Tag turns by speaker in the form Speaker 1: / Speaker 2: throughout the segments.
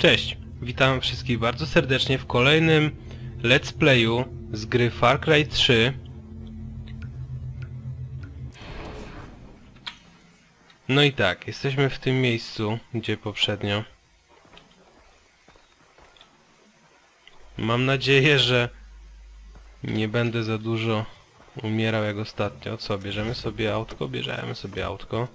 Speaker 1: Cześć, witam wszystkich bardzo serdecznie w kolejnym let's playu z gry Far Cry 3. No i tak, jesteśmy w tym miejscu, gdzie poprzednio. Mam nadzieję, że nie będę za dużo umierał jak ostatnio. Co, bierzemy sobie autko? Bierzemy sobie autko.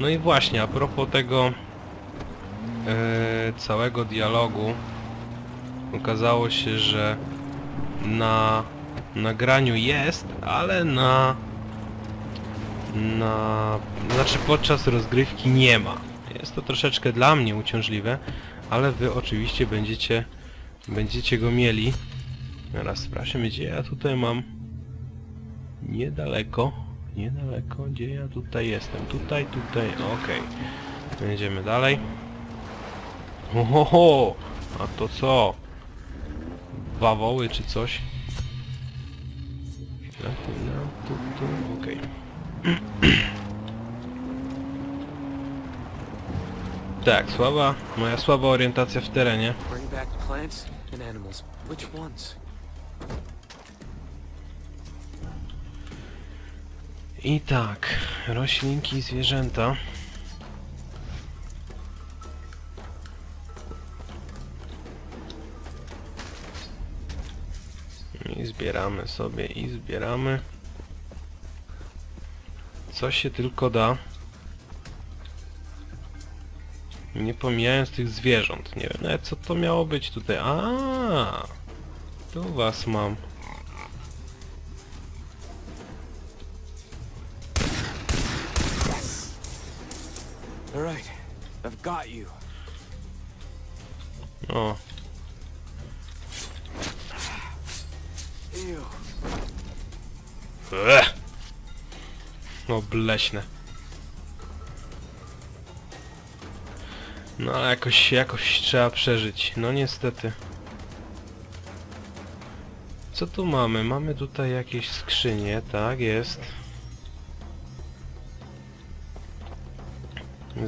Speaker 1: No i właśnie, a propos tego e, całego dialogu, okazało się, że na nagraniu jest, ale na na znaczy podczas rozgrywki nie ma. Jest to troszeczkę dla mnie uciążliwe, ale wy oczywiście będziecie będziecie go mieli. Teraz sprawdźmy gdzie ja tutaj mam niedaleko niedaleko gdzie ja tutaj jestem? Tutaj, tutaj, okej. Będziemy dalej. Ohoho, a to co? Bawoły czy coś? Okej. Tak, słaba, moja słaba orientacja w terenie? I tak, roślinki i zwierzęta. I zbieramy sobie i zbieramy. Co się tylko da. Nie pomijając tych zwierząt. Nie wiem nawet co to miało być tutaj. A, Tu was mam.
Speaker 2: All right, I've got you.
Speaker 1: O,
Speaker 2: Ew.
Speaker 1: Ech. Obleśne. No ale jakoś, jakoś trzeba przeżyć. No niestety. Co tu mamy? Mamy tutaj jakieś skrzynie, tak jest.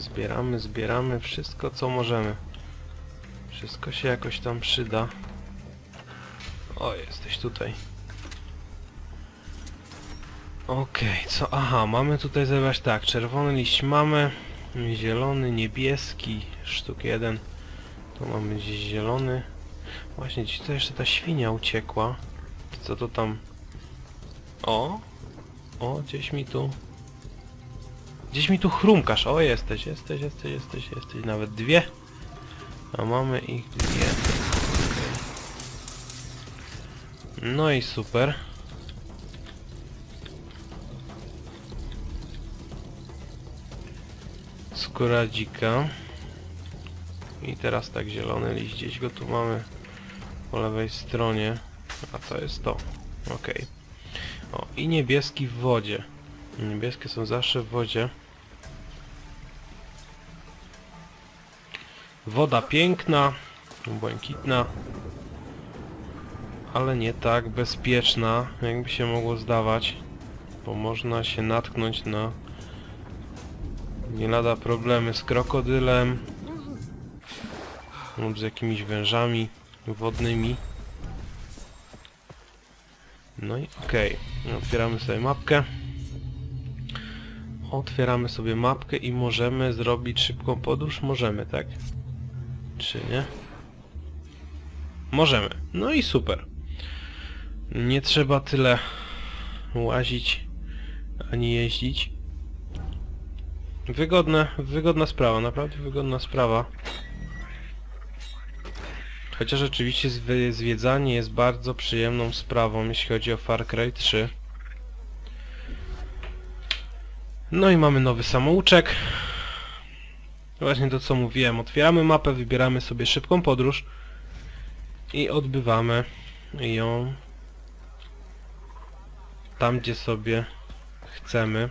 Speaker 1: Zbieramy, zbieramy wszystko co możemy. Wszystko się jakoś tam przyda. O, jesteś tutaj. Okej, co? Aha, mamy tutaj zobacz tak, czerwony liść mamy, zielony, niebieski, sztuk jeden. Tu mamy gdzieś zielony. Właśnie, gdzieś to jeszcze ta świnia uciekła. Co to tam? O! O, gdzieś mi tu... Gdzieś mi tu chrumkasz. O, jesteś, jesteś, jesteś, jesteś, jesteś. Nawet dwie. A mamy ich dwie. No i super. Skóra dzika. I teraz tak zielony liść, gdzieś go tu mamy po lewej stronie. A to jest to. Okej. O, i niebieski w wodzie. Niebieskie są zawsze w wodzie. Woda piękna, błękitna, ale nie tak bezpieczna, jakby się mogło zdawać, bo można się natknąć na nie lada problemy z krokodylem lub z jakimiś wężami wodnymi. No i okej, otwieramy sobie mapkę. Otwieramy sobie mapkę i możemy zrobić szybką podróż? Możemy, tak? Czy nie? Możemy. No i super. Nie trzeba tyle łazić ani jeździć. Wygodne, wygodna sprawa, naprawdę wygodna sprawa. Chociaż oczywiście zwiedzanie jest bardzo przyjemną sprawą, jeśli chodzi o Far Cry 3. No i mamy nowy samouczek. Właśnie to co mówiłem, otwieramy mapę, wybieramy sobie szybką podróż i odbywamy ją tam, gdzie sobie chcemy.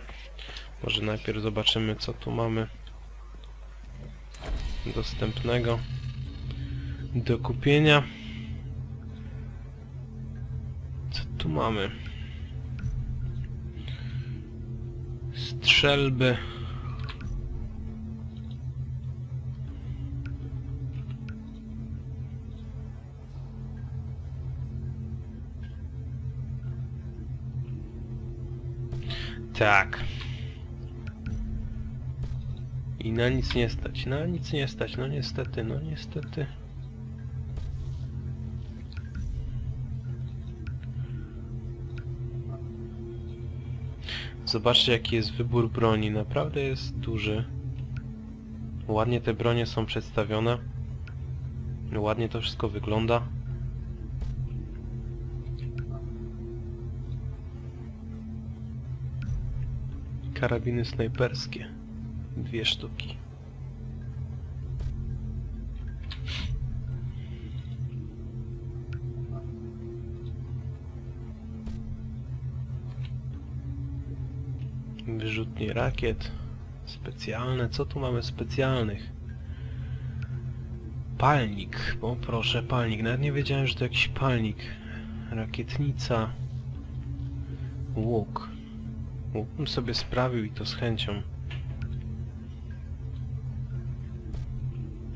Speaker 1: Może najpierw zobaczymy, co tu mamy dostępnego do kupienia. Co tu mamy? Strzelby. Tak. I na nic nie stać, na nic nie stać, no niestety, no niestety. Zobaczcie jaki jest wybór broni, naprawdę jest duży. Ładnie te bronie są przedstawione. Ładnie to wszystko wygląda. Karabiny snajperskie. Dwie sztuki. Wyrzutnie rakiet. Specjalne. Co tu mamy specjalnych? Palnik. O proszę, palnik. Nawet nie wiedziałem, że to jakiś palnik. Rakietnica. Łuk. Łuk bym sobie sprawił i to z chęcią.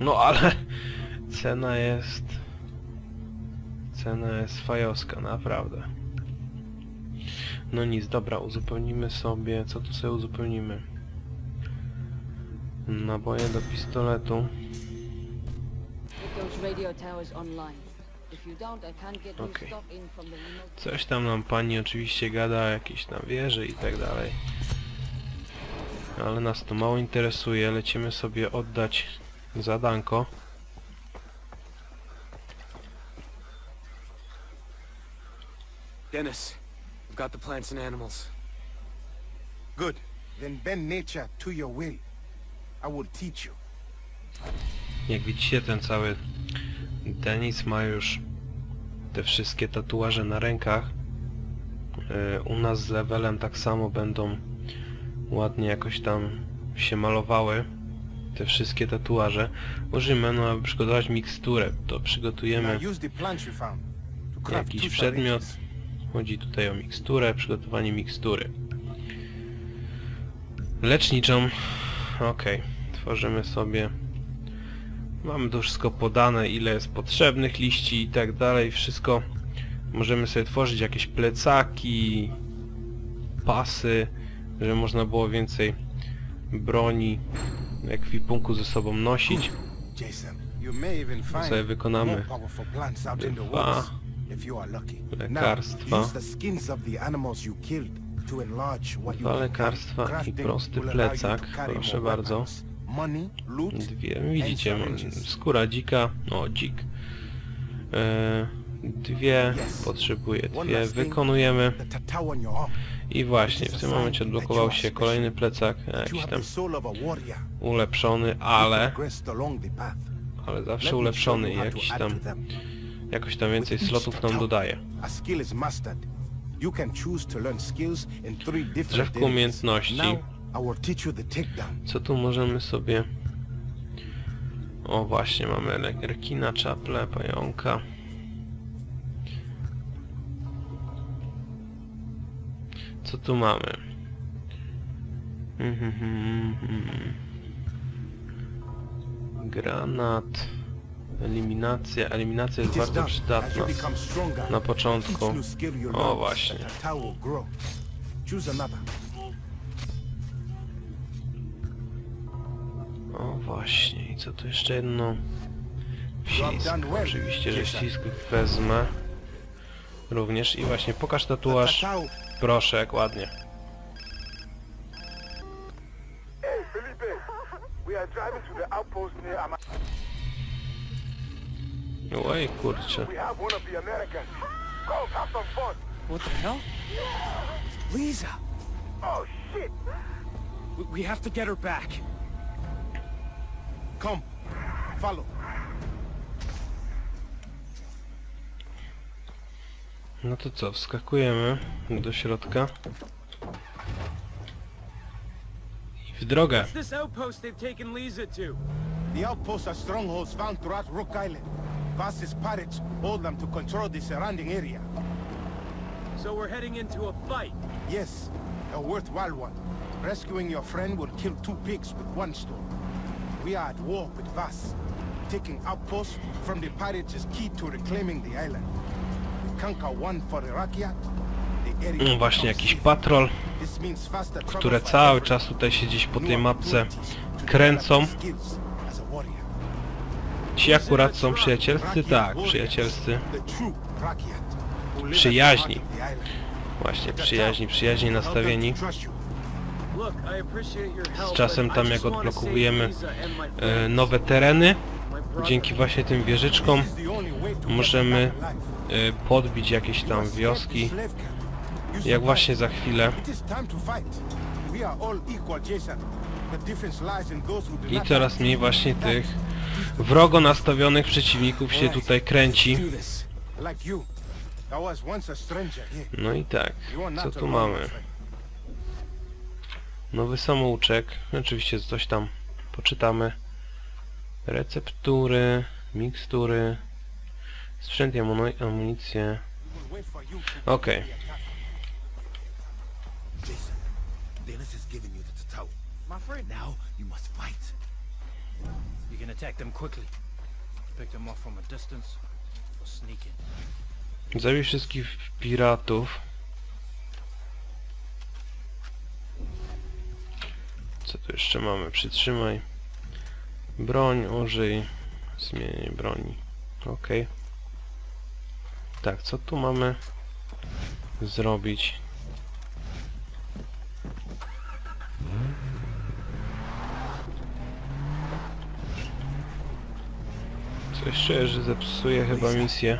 Speaker 1: No ale cena jest... Cena jest fajowska, naprawdę. No nic, dobra, uzupełnimy sobie... Co tu sobie uzupełnimy? Naboje do pistoletu.
Speaker 3: Radio online. Remote.
Speaker 1: Coś tam nam pani oczywiście gada, jakieś tam wieże i tak dalej. Ale nas to mało interesuje, lecimy sobie oddać zadanko.
Speaker 2: Dennis, I've got the plants and animals.
Speaker 4: Good. Then bend nature to your will. I will teach you.
Speaker 1: Jak widzicie ten cały Denis ma już te wszystkie tatuaże na rękach. Yy, U nas z levelem tak samo będą ładnie jakoś tam się malowały te wszystkie tatuaże. Użyjmy, no aby przygotować miksturę, to przygotujemy jakiś przedmiot. Chodzi tutaj o miksturę, przygotowanie mikstury. Leczniczą. Okej, tworzymy sobie. Mamy to wszystko podane, ile jest potrzebnych liści i tak dalej. Wszystko możemy sobie tworzyć jakieś plecaki, pasy, żeby można było więcej broni, ekwipunku ze sobą nosić.
Speaker 4: Find
Speaker 1: sobie wykonamy dwa lekarstwa.
Speaker 4: To
Speaker 1: Dwa lekarstwa i prosty
Speaker 4: to
Speaker 1: plecak, proszę bardzo.
Speaker 4: Weapons, Money, loot,
Speaker 1: Dwie, widzicie, mam skóra dzika, o dzik. E, dwie, potrzebuję dwie, wykonujemy. I właśnie w tym momencie odblokował się kolejny plecak, jakiś tam ulepszony, ale, ale zawsze ulepszony i jakiś tam, jakoś tam więcej slotów nam dodaje. Drzewko umiejętności. Co tu możemy sobie... O właśnie, mamy rekina, czaple, pająka. Co tu mamy? Mhm, mhm, mhm. Granat. Eliminacja. Eliminacja jest bardzo przydatna. Na początku. O, właśnie. Co tu jeszcze jedno?
Speaker 4: have
Speaker 1: Wślizg. Oczywiście, że ślizg wezmę. Również i właśnie pokaż tatuaż. Proszę, jak ładnie. Oj, kurczę.
Speaker 2: What the hell? Lisa!
Speaker 5: Oh, shit.
Speaker 2: We have to get her back.
Speaker 4: Come, follow.
Speaker 1: No to co, wskakujemy do środka. I w drogę.
Speaker 2: This outpost they've taken Lisa to.
Speaker 4: The outposts are strongholds found throughout Rook Island. Fastest pirates hold them to control the surrounding area.
Speaker 2: So we're heading into a fight.
Speaker 4: Yes, a worthwhile one. Rescuing your friend will kill two pigs with one stone. We are at war with Vas. Taking outposts from the pirates is key to reclaiming the island. We conquer one for Irakia, the area
Speaker 1: Mm, Właśnie jakiś patrol,
Speaker 4: This means faster trouble
Speaker 1: które
Speaker 4: for
Speaker 1: cały
Speaker 4: everyone.
Speaker 1: czas tutaj się gdzieś po tej mapce kręcą. Ci akurat są przyjacielscy? Tak, przyjacielscy. Przyjaźni. Właśnie, przyjaźni, przyjaźni nastawieni. Z czasem tam jak odblokowujemy e, nowe tereny, dzięki właśnie tym wieżyczkom możemy e, podbić jakieś tam wioski, jak właśnie za chwilę. I coraz mniej właśnie tych wrogo nastawionych przeciwników się tutaj kręci. No i tak, co tu mamy? Nowy samouczek, oczywiście coś tam poczytamy. Receptury, mikstury, sprzęt i amuni- amunicję.
Speaker 4: We will wait for you to
Speaker 1: Okej,
Speaker 6: Jason, Dennis has given you the Tatau.
Speaker 2: My friend.
Speaker 6: Now you must fight.
Speaker 7: You can attack them quickly. Pick them off from a distance or sneak in.
Speaker 1: zabij wszystkich piratów. Co tu jeszcze mamy? Przytrzymaj. Broń, użyj. Zmień broni. Okej. Tak, co tu mamy zrobić? Coś czuję, że zepsuję chyba misję.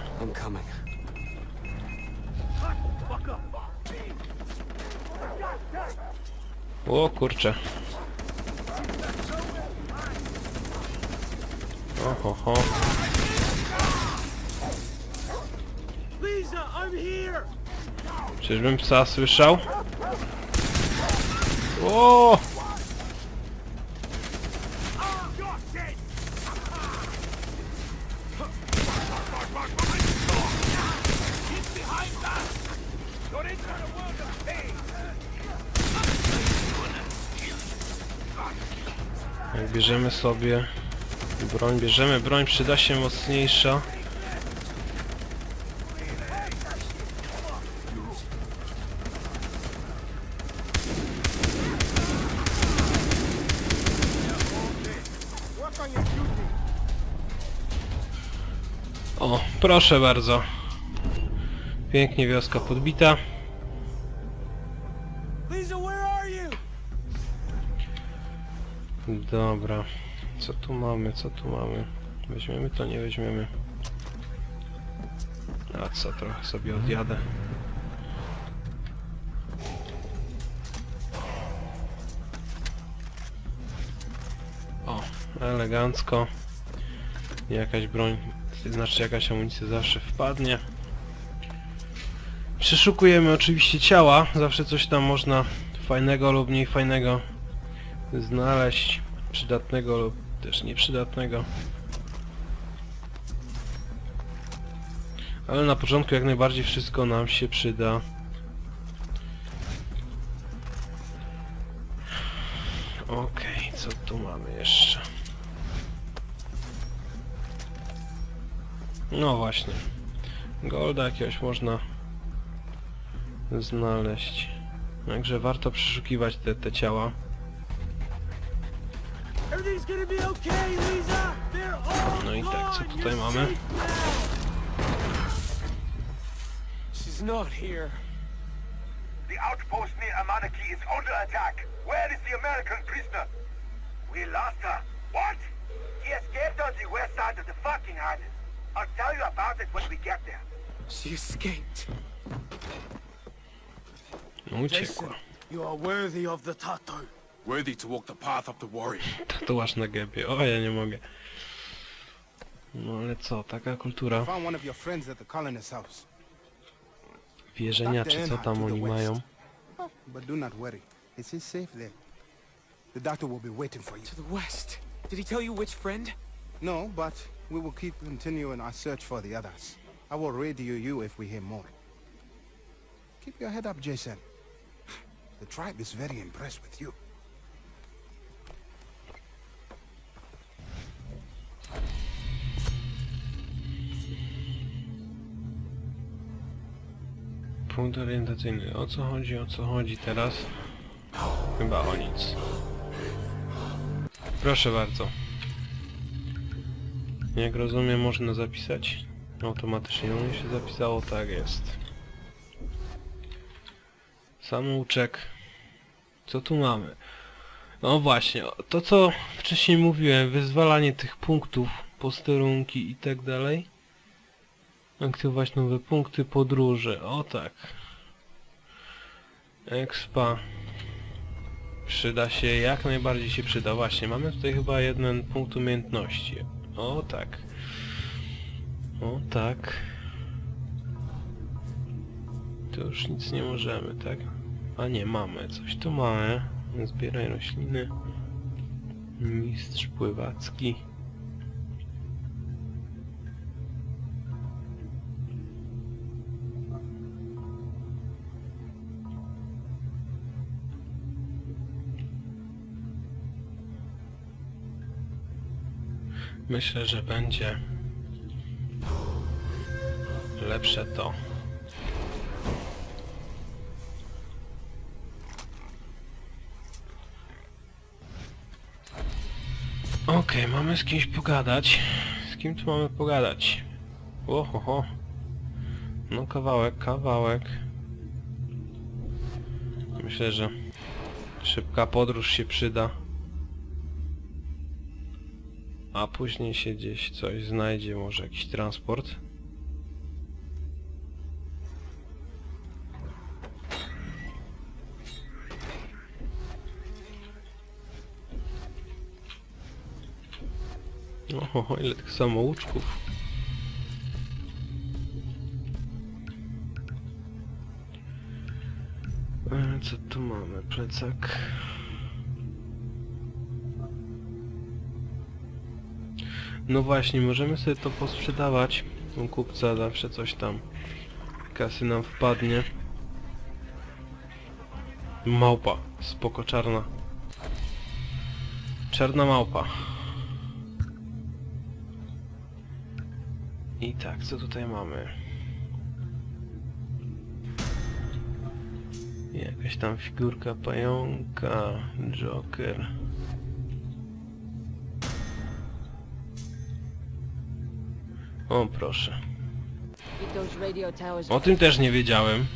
Speaker 1: O kurczę. Ho.
Speaker 2: I'm here!
Speaker 1: Czyżbym psa słyszał? O! Bierzemy sobie broń, bierzemy broń, przyda się mocniejsza. O, proszę bardzo. Pięknie wioska podbita. Dobra. Co tu mamy, co tu mamy? Weźmiemy to, nie weźmiemy. A co, trochę sobie odjadę. O, elegancko. Jakaś broń, znaczy jakaś amunicja zawsze wpadnie. Przeszukujemy oczywiście ciała, zawsze coś tam można fajnego lub mniej fajnego znaleźć przydatnego lub też nieprzydatnego. Ale na początku jak najbardziej wszystko nam się przyda. Okej, co tu mamy jeszcze? No właśnie. Golda jakiegoś można znaleźć. Także warto przeszukiwać te, te ciała. No i tak, co
Speaker 2: gone!
Speaker 1: tutaj
Speaker 2: You're
Speaker 1: mamy?
Speaker 2: safe now! She's not here.
Speaker 5: The outpost near Amanaki is under attack. Where is the American prisoner? We lost her. What? He escaped on the west side of the fucking island. I'll tell you about it when we get there.
Speaker 2: She escaped.
Speaker 1: No uciekła.
Speaker 2: You are worthy of the Tato.
Speaker 6: Worthy to walk the path of the warrior.
Speaker 1: Tatuaż na gębie. O, ja nie mogę. No ale co, taka kultura.
Speaker 4: Found one of your friends at the colonist's house.
Speaker 1: Wierzenia, czy co tam oni mają.
Speaker 4: Oh, but do not worry. It is safe there. The doctor will be waiting for you.
Speaker 2: To the west. Did he tell you which friend?
Speaker 4: No, but we will keep continuing our search for the others. I will radio you if we hear more. Keep your head up, Jason. The tribe is very impressed with you.
Speaker 1: Punkt orientacyjny. O co chodzi, o co chodzi teraz? Chyba o nic. Proszę bardzo. Jak rozumiem, można zapisać. Automatycznie u się zapisało, tak jest. Samouczek. Co tu mamy? No właśnie, to co wcześniej mówiłem, wyzwalanie tych punktów, posterunki i tak dalej. Aktywować nowe punkty podróży, o tak. Expa. Przyda się, jak najbardziej się przyda. Właśnie, mamy tutaj chyba jeden punkt umiejętności. O tak. O tak. Tu już nic nie możemy, tak? A nie, mamy. Coś tu mamy. Zbieraj rośliny. Mistrz pływacki. Myślę, że będzie lepsze to. Okej, mamy z kimś pogadać. Z kim tu mamy pogadać? Ohoho. No kawałek, kawałek. Myślę, że szybka podróż się przyda. A później się gdzieś coś znajdzie, może jakiś transport. Oho, ile tych samouczków. E, Co tu mamy? Plecak. No właśnie, możemy sobie to posprzedawać. U kupca zawsze coś tam kasy nam wpadnie. Małpa, spoko czarna. Czarna małpa. I tak, co tutaj mamy? Jakaś tam figurka pająka, Joker. O proszę. O tym też nie wiedziałem.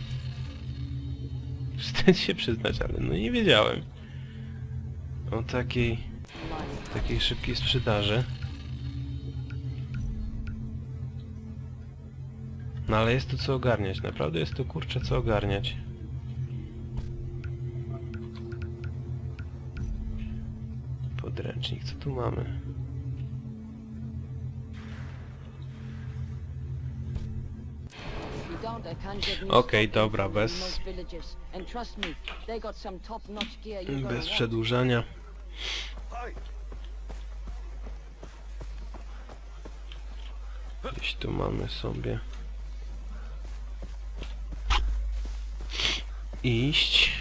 Speaker 1: Wstyd się przyznać, ale no nie wiedziałem. O takiej, takiej szybkiej sprzedaży. No ale jest tu co ogarniać, naprawdę jest tu kurczę co ogarniać. Podręcznik, co tu mamy?
Speaker 3: You're gonna
Speaker 1: Bez
Speaker 3: want.
Speaker 1: przedłużania. Gdzieś tu mamy sobie iść.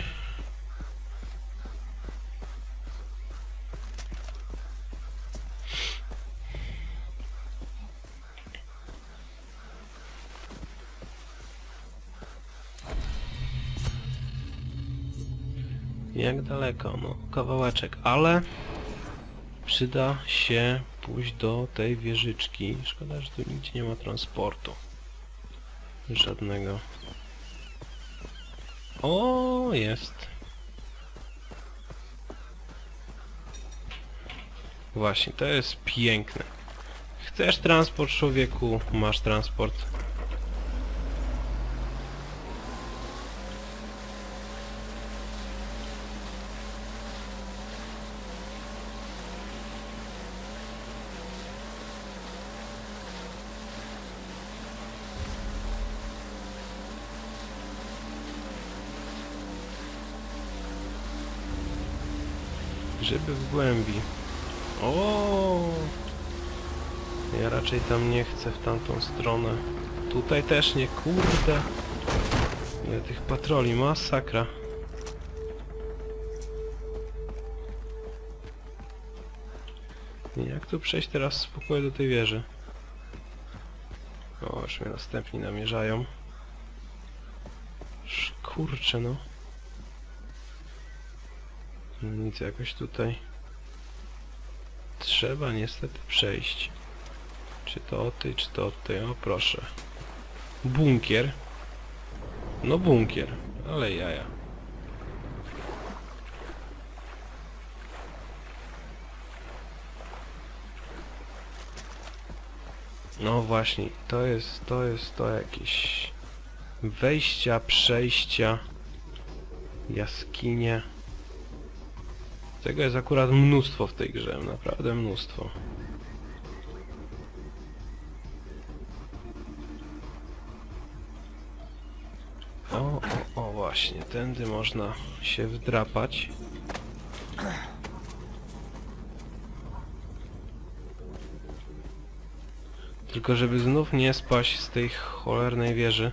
Speaker 1: Daleko? No, kawałeczek, ale przyda się pójść do tej wieżyczki. Szkoda, że tu nigdzie nie ma transportu. Żadnego. O, jest. Właśnie, to jest piękne. Chcesz transport, człowieku? Masz transport. żeby w głębi. O! Ja raczej tam nie chcę w tamtą stronę. Tutaj też nie, kurde. Ile tych patroli, masakra. Jak tu przejść teraz spokojnie do tej wieży? O, już mnie następni namierzają. Kurczę no. Nic jakoś tutaj. Trzeba niestety przejść. Czy to o tej, czy to o tej? O proszę. Bunkier. No bunkier, ale jaja. No właśnie, to jest, to jest to jakieś wejścia, przejścia, jaskinie. Tego jest akurat mnóstwo w tej grze, naprawdę mnóstwo. O, o, o właśnie, tędy można się wdrapać. Tylko żeby znów nie spaść z tej cholernej wieży.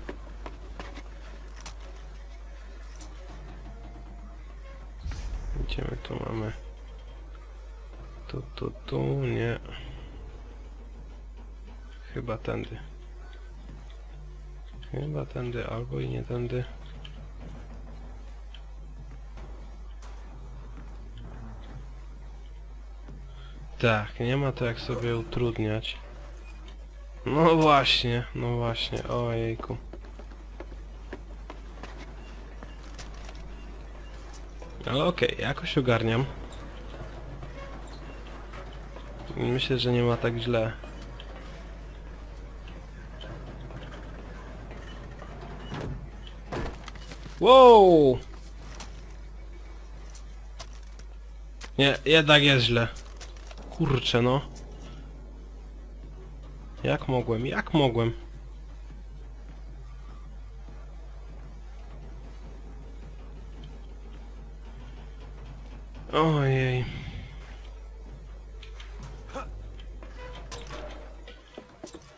Speaker 1: Tędy. Chyba tędy, albo i nie tędy. Tak, nie ma to jak sobie utrudniać. No właśnie, no właśnie, ojejku. Ale okej, jakoś ogarniam. Myślę, że nie ma tak źle. Wow! Nie, jednak jest źle. Kurczę no. Jak mogłem? Jak mogłem? Ojej.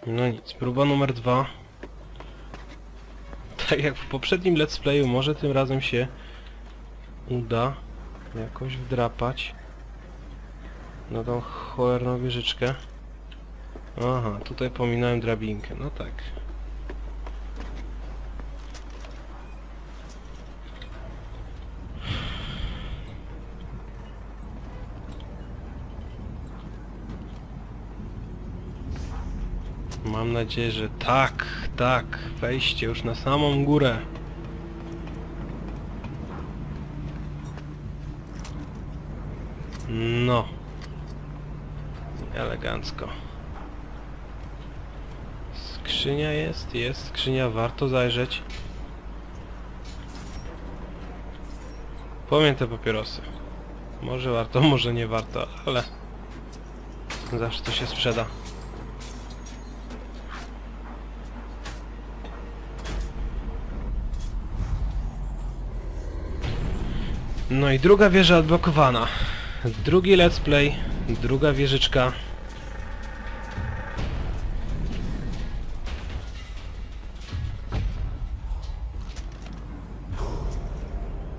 Speaker 1: No nic, próba numer dwa. Tak jak w poprzednim let's playu, może tym razem się uda jakoś wdrapać na tą cholerną wieżyczkę. Aha, tutaj pominąłem drabinkę, no tak. Mam nadzieję, że tak, tak, wejście już na samą górę. No. Elegancko. Skrzynia jest, jest skrzynia, warto zajrzeć. Pamiętaj papierosy. Może warto, może nie warto, ale zawsze to się sprzeda. No i druga wieża odblokowana. Drugi let's play, druga wieżyczka.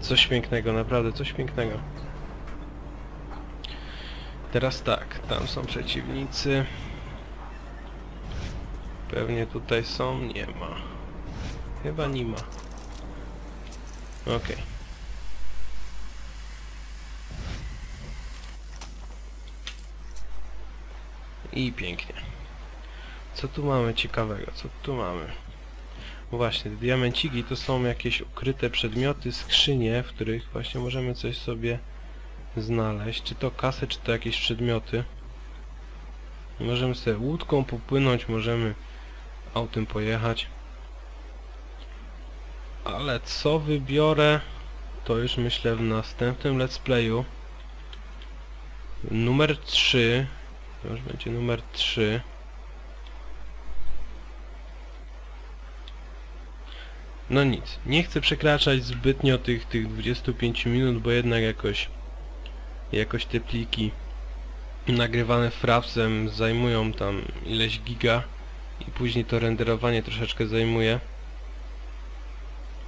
Speaker 1: Coś pięknego, naprawdę coś pięknego. Teraz tak, tam są przeciwnicy. Pewnie tutaj są, nie ma. Chyba nie ma. Okej. I pięknie. Co tu mamy ciekawego? Co tu mamy? Właśnie, diamenciki to są jakieś ukryte przedmioty, skrzynie, w których właśnie możemy coś sobie znaleźć. Czy to kasę, czy to jakieś przedmioty. Możemy sobie łódką popłynąć, możemy autem pojechać. Ale co wybiorę, to już myślę w następnym let's playu. Numer 3 to już będzie numer 3. No nic, nie chcę przekraczać zbytnio tych, tych 25 minut, bo jednak jakoś jakoś te pliki nagrywane frapsem zajmują tam ileś giga i później to renderowanie troszeczkę zajmuje.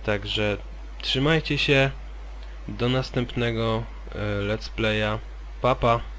Speaker 1: Także trzymajcie się do następnego e, let's playa. Papa.